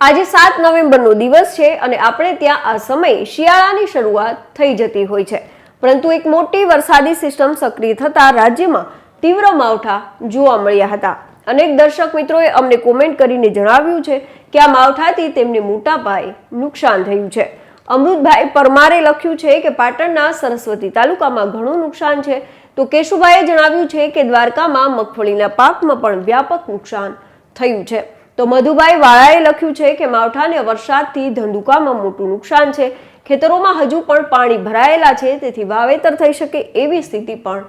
આજે સાત નવેમ્બરનો દિવસ છે અને આપણે ત્યાં આ સમયે શિયાળાની શરૂઆત થઈ જતી હોય છે. પરંતુ એક મોટી વરસાદી સિસ્ટમ સક્રિય થતા રાજ્યમાં તીવ્ર માવઠા જોવા મળ્યા હતા. અનેક દર્શક મિત્રોએ અમને કોમેન્ટ કરીને જણાવ્યું છે કે આ માવઠાથી તેમને મોટા પાયે નુકસાન થયું છે. અમૃતભાઈ પરમારે લખ્યું છે કે પાટણના સરસ્વતી તાલુકામાં ઘણું નુકસાન છે. તો કેશુભાઈએ જણાવ્યું છે કે દ્વારકામાં મગફળીના પાકમાં પણ વ્યાપક નુકસાન થયું છે. તો મધુભાઈ વાળાએ લખ્યું છે કે માવઠાને વરસાદથી ધંધુકામાં મોટું નુકસાન છે. ખેતરોમાં હજુ પણ પાણી ભરાયેલા છે, તેથી વાવેતર થઈ શકે એવી સ્થિતિ પણ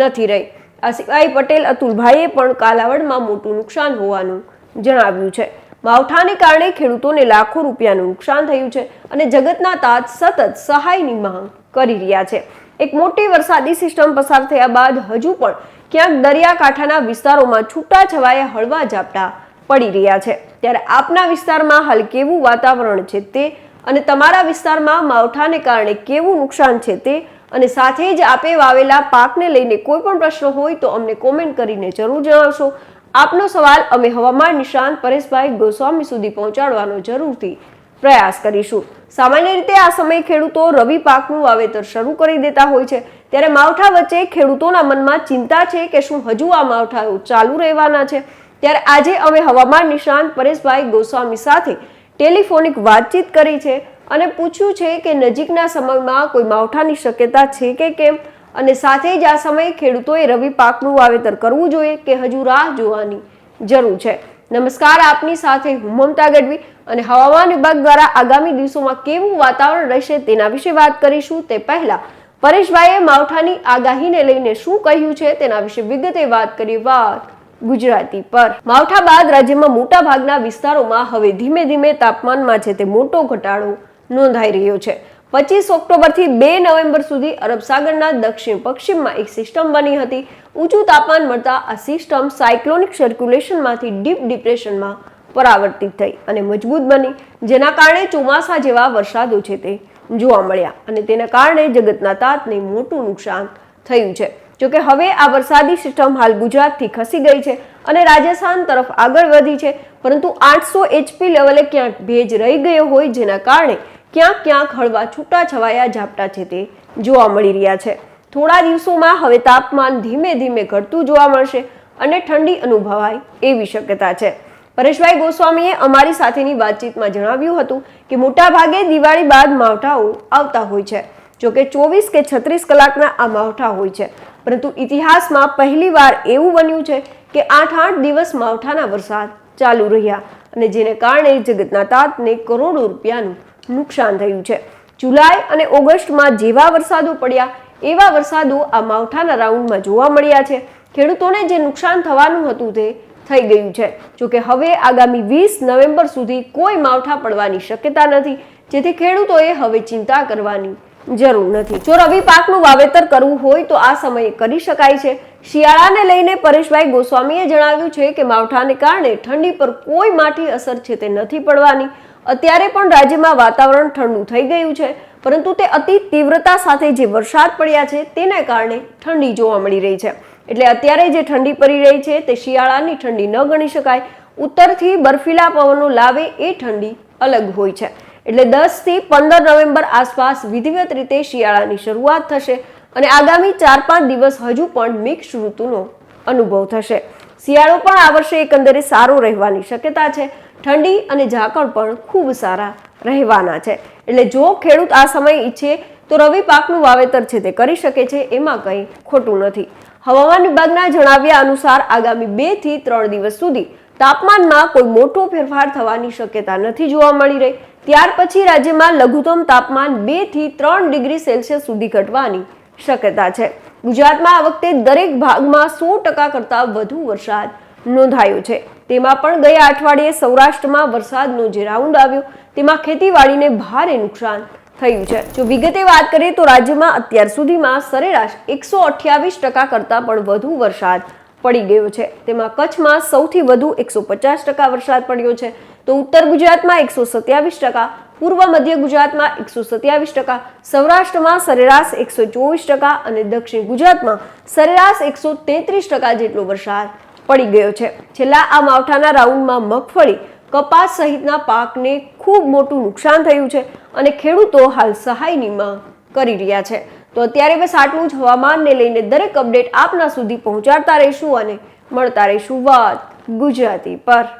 નથી રહી. આ સિવાય પટેલ અતુલભાઈએ પણ કાલાવડમાં મોટું નુકસાન હોવાનું જણાવ્યું છે. માવઠાને કારણે ખેડૂતોને લાખો રૂપિયાનું નુકસાન થયું છે અને જગતના તાત સતત સહાયની માંગ કરી રહ્યા છે. એક મોટી વરસાદી સિસ્ટમ પસાર થયા બાદ હજુ પણ ક્યાંક દરિયાકાંઠાના વિસ્તારોમાં છૂટા છવાયા હળવા ઝાપટા પડી રહ્યા છે. ત્યારે આપના વિસ્તારમાં હાલ કેવું વાતાવરણ છે તે અને તમારા વિસ્તારમાં માવઠાને કારણે કેવું નુકસાન છે તે અને સાથે જ આપે વાવેલા પાકને લઈને કોઈ પણ પ્રશ્ન હોય તો અમને કોમેન્ટ કરીને જરૂર જણાવશો. આપનો સવાલ અમે હવામાન નિષ્ણાંત પરેશભાઈ ગોસ્વામી સુધી પહોંચાડવાનો જરૂરથી પ્રયાસ કરીશું. સામાન્ય રીતે આ સમયે ખેડૂતો રવિ પાકનું વાવેતર શરૂ કરી દેતા હોય છે. ત્યારે માવઠા વચ્ચે ખેડૂતોના મનમાં ચિંતા છે કે શું હજુ આ માવઠાઓ ચાલુ રહેવાના છે? ત્યારે આજે અમે હવામાન નિષ્ણાંત પરેશભાઈ ગોસ્વામી સાથે ટેલિફોનિક વાતચીત કરી છે અને પૂછ્યું છે કે નજીકના સમયમાં કોઈ માવઠાની શક્યતા છે કે કેમ? અને સાથે જ આ સમયે ખેડૂતોએ રવિ પાકનું વાવેતર કરવું જોઈએ કે હજુ રાહ જોવાની જરૂર છે? નમસ્કાર, આપની સાથે હું મમતા ગઢવી અને હવામાન વિભાગ દ્વારા આગામી દિવસોમાં કેવું વાતાવરણ રહેશે તેના વિશે વાત કરીશું. તે પહેલા પરેશભાઈએ માવઠાની આગાહીને લઈને શું કહ્યું છે તેના વિશે વિગતે વાત કરી વાત ગુજરાતી. પર માવઠા બાદ રાજ્યમાં મોટા ભાગના વિસ્તારોમાં હવે ધીમે ધીમે તાપમાનમાં છે તે મોટો ઘટાડો નોંધાઈ રહ્યો છે. પચીસ ઓક્ટોબરથી બે નવેમ્બર સુધી અરબ સાગરના દક્ષિણ પશ્ચિમમાં એક સિસ્ટમ બની હતી. ઊંચું તાપમાન મળતા આ સિસ્ટમ સાયક્લોનિક સર્ક્યુલેશનમાંથી ડીપ ડિપ્રેશનમાં પરાવર્તિત થઈ અને મજબૂત બની, જેના કારણે ચોમાસા જેવા વરસાદો છે તે જોવા મળ્યા અને તેના કારણે જગતના તાતને મોટું નુકસાન થયું છે. જોકે હવે આ વરસાદી સિસ્ટમ હાલ ગુજરાતથી ખસી ગઈ છે અને રાજસ્થાન તરફ આગળ વધી છે. પરંતુ આઠસો એચપી લેવલે ક્યાંક ભેજ રહી ગયો હોય જેના કારણે ક્યાંક ક્યાંક હળવા છૂટા છવાયા ઝાપટા છે તે જોવા મળી રહ્યા છે. થોડા દિવસોમાં હવે તાપમાન ધીમે ધીમે ઘટતું જોવા મળશે અને ઠંડી અનુભવાય એવી શક્યતા છે. પરેશભાઈ ગોસ્વામીએ અમારી સાથેની વાતચીતમાં જણાવ્યું હતું કે મોટા ભાગે દિવાળી બાદ માવઠાઓ આવતા હોય છે. જોકે ચોવીસ કે છત્રીસ કલાકના આ માવઠા હોય છે. પરંતુ ઇતિહાસમાં પહેલીવાર એવું બન્યું છે કે આઠ આઠ દિવસ માવઠાના વરસાદ ચાલુ રહ્યા અને જેને કારણે જગતના તાતને કરોડો રૂપિયાનું નુકસાન થયું છે. જુલાઈ અને ઓગસ્ટમાં જેવા વરસાદો પડ્યા, એવા વરસાદો આ માવઠાના રાઉન્ડમાં જોવા મળ્યા છે. ખેડૂતોને જે નુકસાન થવાનું હતું તે થઈ ગયું છે. જોકે હવે આગામી વીસ નવેમ્બર સુધી કોઈ માવઠા પડવાની શક્યતા નથી. જેથી ખેડૂતોએ હવે ચિંતા કરવાની જરૂર નથી. જો રવિ પાકનું વાવેતર કરવું હોય તો આ સમયે કરી શકાય છે. શિયાળાને લઈને પરેશભાઈ ગોસ્વામીએ જણાવ્યું છે કે માવઠાને કારણે ઠંડી પર કોઈ માઠી અસર છે તે નથી પડવાની. અત્યારે પણ રાજ્યમાં વાતાવરણ ઠંડુ થઈ ગયું છે, પરંતુ તે અતિ તીવ્રતા સાથે જે વરસાદ પડ્યા છે તેને કારણે ઠંડી જોવા મળી રહી છે. એટલે અત્યારે જે ઠંડી પડી રહી છે તે શિયાળાની ઠંડી ન ગણી શકાય. ઉત્તરથી બર્ફીલા પવનો લાવે એ ઠંડી અલગ હોય છે. એટલે દસથી પંદર નવેમ્બર આસપાસ વિધિવત રીતે શિયાળાની શરૂઆત થશે અને આગામી ચાર પાંચ દિવસ હજુ પણ મિક્સ ઋતુનો અનુભવ થશે. શિયાળો પણ આ વર્ષે એકંદરે સારો રહેવાની શક્યતા છે. ઠંડી અને ઝાકળ પણ ખૂબ સારા રહેવાના છે. એટલે જો ખેડૂત આ સમય ઈચ્છે તો રવિ પાકનું વાવેતર છે તે કરી શકે છે, એમાં કંઈ ખોટું નથી. હવામાન વિભાગના જણાવ્યા અનુસાર આગામી બેથી ત્રણ દિવસ સુધી તાપમાનમાં કોઈ મોટો ફેરફાર થવાની શક્યતા નથી જોવા મળી રહી. ત્યાર પછી રાજ્યમાં લઘુત્તમ તાપમાન બેથી ત્રણ ડિગ્રી સેલ્સિયસ સુધી ઘટવાની શક્યતા છે. ગુજરાતમાં આ વખતે દરેક ભાગમાં સો ટકા કરતાં વધુ વરસાદ નોંધાયો છે. તેમાં પણ ગયા અઠવાડિયે સૌરાષ્ટ્રમાં વરસાદનો જે રાઉન્ડ આવ્યો, તેમાં ખેતીવાડીને ભારે નુકસાન થયું છે. જો વિગતે વાત કરીએ તો રાજ્યમાં અત્યાર સુધીમાં સરેરાશ એકસો અઠ્યાવીસ ટકા કરતાં પણ વધુ વરસાદ પડી ગયો છે. તેમાં કચ્છમાં સૌથી વધુ એકસો પચાસ ટકા વરસાદ પડ્યો છે. તો ઉત્તર ગુજરાતમાં એકસો સત્યાવીસ ટકા, પૂર્વ મધ્ય ગુજરાતમાં એકસો સત્યાવીસ ટકા, સૌરાષ્ટ્રમાં સરેરાશ એકસો ચોવીસ ટકા અને દક્ષિણ ગુજરાતમાં સરેરાશ એકસો તેત્રીસ ટકા જેટલો વરસાદ પડી ગયો છે. છેલ્લા આ માવઠાના રાઉન્ડમાં મગફળી, કપાસ સહિતના પાકને ખૂબ મોટું નુકસાન થયું છે અને ખેડૂતો હાલ સહાયની માંગ કરી રહ્યા છે. તો અત્યારે બસ આટલું જ. હવામાનને લઈને દરેક અપડેટ આપના સુધી પહોંચાડતા રહીશું અને મળતા રહીશું વાત ગુજરાતી પર.